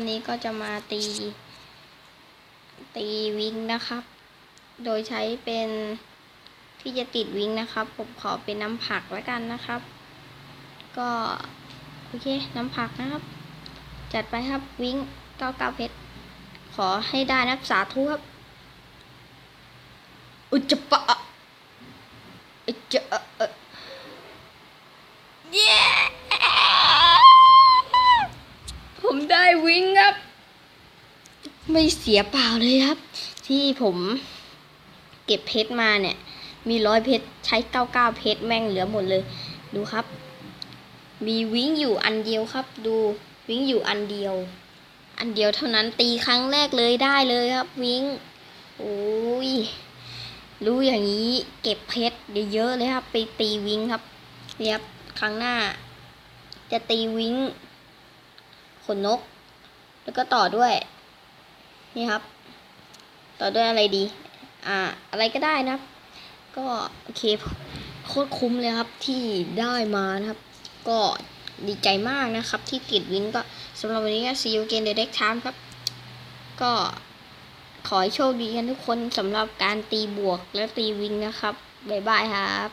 วันนี้ก็จะมาตี ตีวิงนะครับ โดยใช้เป็นที่จะติดวิงนะครับ ผมขอเป็นน้ำผักแล้วกันนะครับ ก็โอเคน้ำผักนะครับ จัดไปครับวิงเก้าเก้าเพชรขอให้ได้นักสาธุครับ อุจจปะอุจจะเออเย้ผมได้วิงครับ ไม่เสียเปล่าเลยครับ ที่ผมเก็บเพชรมาเนี่ย มีร้อยเพชรใช้เก้าเก้าเพชรแม่งเหลือหมดเลย ดูครับ มีวิงอยู่อันเดียวครับ ดูวิงอยู่อันเดียว อันเดียวเท่านั้นตีครั้งแรกเลยได้เลยครับ วิงโอ้ยรู้อย่างนี้เก็บเพชรเยอะๆเลยครับ ไปตีวิงครับเนี่ยครับครั้งหน้า จะตีวิงขนนก แล้วก็ต่อด้วย นี่ครับ ต่อด้วยอะไรดี อ่า อะไรก็ได้นะครับ ก็โอเคโคตรคุ้มเลยครับที่ได้มานะครับ ก็ดีใจมากนะครับ ที่ติดวินก็สำหรับวันนี้ก็ see you again the next time ครับ ก็ขอให้โชคดีกันทุกคนสำหรับการตีบวกและตีวิงนะครับ บ๊ายบายครับ